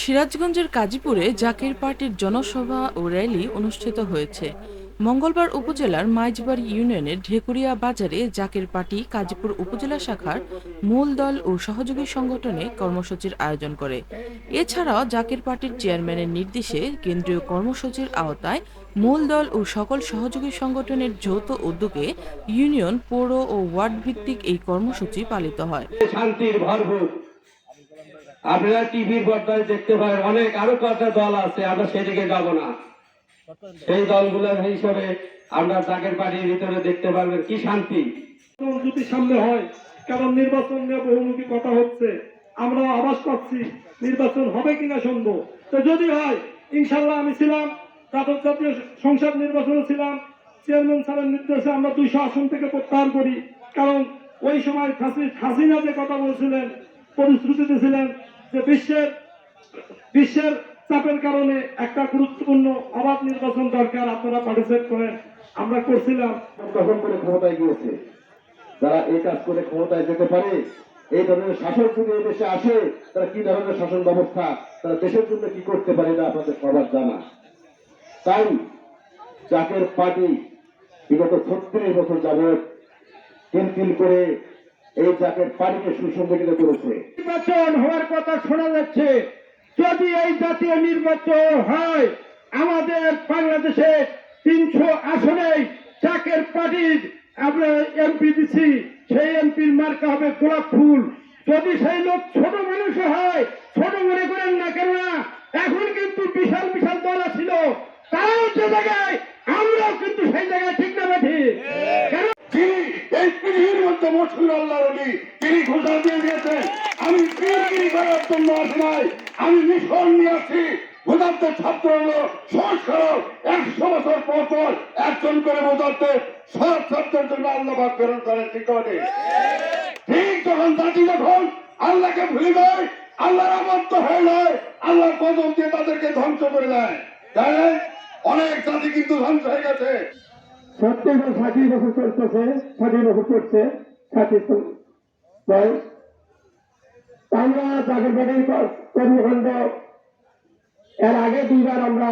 সিরাজগঞ্জের কাজীপুরে জাকির পার্টির জনসভা ও র্যালি অনুষ্ঠিত হয়েছে। মঙ্গলবার উপজেলার মাইজবাড়ি ইউনিয়নের ঢেকুরিয়া বাজারে জাকির পার্টি কাজীপুর উপজেলা শাখার মূল দল ও সহযোগী সংগঠনে কর্মসূচির আয়োজন করে। এছাড়াও জাকির পার্টির চেয়ারম্যানের নির্দেশে কেন্দ্রীয় কর্মসূচির আওতায় মূল দল ও সকল সহযোগী সংগঠনের যৌথ উদ্যোগে ইউনিয়ন পৌর ও ওয়ার্ড ভিত্তিক এই কর্মসূচি পালিত হয়। আপনারা টিভির পর্দায় দেখতে পারেন, অনেক আরও কয়েকটা দল আছে, আমরা সেদিকে যাব না। সেই দলগুলোর হিসাবে আমরা তাকের বাড়ির ভিতরে দেখতে পারবেন, কি শান্তি। যদি সামনে হয় কারণ নির্বাচন নিয়ে বহুমুখী কথা হচ্ছে? আমরা আবাস পাচ্ছি, নির্বাচন হবে কিনা শুনব। তো যদি হয়, ইনশাল্লাহ আমি ছিলাম, তারপর জাতীয় সংসদ নির্বাচনে ছিলাম, চেয়ারম্যান স্যারের নির্দেশে আমরা দুইশো আসন থেকে প্রত্যাহার করি। কারণ ওই সময় হাসি- হাসিনা যে কথা বলছিলেন প্রতিশ্রুতি দিয়েছিলেন যে বিশ্বের বিশ্বের চাপের কারণে একটা গুরুত্বপূর্ণ অবাধ নির্বাচন দরকার আপনারা পার্টিসিপেট করেন। আমরা করছিলাম। দখল করে ক্ষমতায় গিয়েছে। যারা এই কাজ করে ক্ষমতায় যেতে পারে, এই ধরনের শাসক যদি এই দেশে আসে, তারা কি ধরনের শাসন ব্যবস্থা, তারা দেশের জন্য কি করতে পারে না আপনাদের সবার জানা। তাই জাকের পার্টি বিগত ছত্রিশ বছর যাবৎ কিলকিল করে এই জাকের পার্টিকে সুসংগঠিত করেছে। নির্বাচন হওয়ার কথা শোনা যাচ্ছে। যদি এই জাতীয় নির্বাচন হয়, আমাদের বাংলাদেশে তিনশো আসনে চাকের পার্টির, আমরা এমপি দিচ্ছি সেই এমপির মার্কা হবে গোলাপ ফুল। যদি সেই লোক ছোট মানুষ হয়, ছোট মনে করেন না কেননা, এখন কিন্তু বিশাল বিশাল দল ছিল তারাও যে জায়গায় আমরাও কিন্তু সেই জায়গায় ঠিক না বেঠি কেন তিনি এই পৃথিবীর আল্লাহ অলি তিনি ঘোষণা দিয়ে দিয়েছেন, আমি পীরগিরি করার জন্য আসি নাই, আমি মিশন নিয়ে আসছি ভোটারদের ছাত্র হলো সংস্কার, একশো বছর পর পর একজন করে ভোটারদের সব ছাত্রের জন্য আল্লাহ ভাগ প্রেরণ করেন, ঠিক করে ঠিক? যখন জাতি যখন আল্লাহকে ভুলে যায়, আল্লাহর আবদ্ধ হয়ে যায় আল্লাহর কদম দিয়ে তাদেরকে ধ্বংস করে দেয়। জানেন অনেক জাতি কিন্তু ধ্বংস হয়ে গেছে। বছর, ষাট বছর চলতেছে, ষাট বছর চলছে। বয়স আমরা জাগরবাড়ির কর্মকাণ্ড এর আগে দুইবার আমরা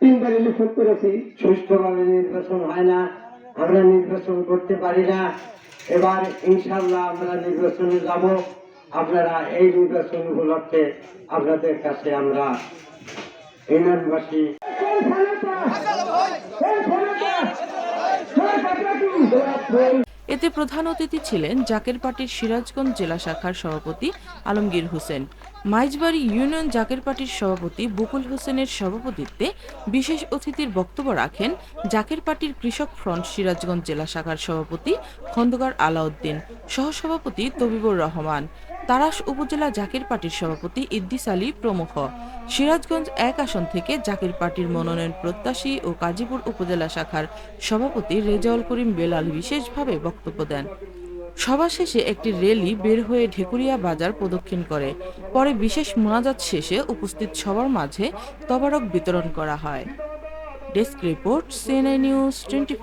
তিনবার ইলেকশন করেছি। সুষ্ঠুভাবে নির্বাচন হয় না আমরা নির্বাচন করতে পারি না। এবার ইনশাল্লাহ আমরা নির্বাচনে যাব। আপনারা এই নির্বাচন উপলক্ষে আপনাদের কাছে আমরা ইউনিয়নবাসী এতে প্রধান অতিথি ছিলেন জাকের পার্টির সিরাজগঞ্জ জেলা শাখার সভাপতি আলমগীর হোসেন, মাইজবাড়ি ইউনিয়ন জাকের পার্টির সভাপতি বকুল হোসেনের সভাপতিত্বে বিশেষ অতিথির বক্তব্য রাখেন জাকের পার্টির কৃষক ফ্রন্ট সিরাজগঞ্জ জেলা শাখার সভাপতি খন্দকার আলাউদ্দিন, সহসভাপতি তবিবুর রহমান। তারাস উপজেলা জাকির পার্টির সভাপতি ইদ্দিস আলী প্রমুখ। সিরাজগঞ্জ এক আসন থেকে জাকির পার্টির মনোনয়ন প্রত্যাশী ও কাজীপুর উপজেলা শাখার সভাপতি রেজাউল করিম বেলাল বিশেষভাবে বক্তব্য দেন। সভা শেষে একটি র্যালি বের হয়ে ঢেকুরিয়া বাজার প্রদক্ষিণ করে। পরে বিশেষ মোনাজাত শেষে উপস্থিত সবার মাঝে তবারক বিতরণ করা হয়। Desk report CNI news twenty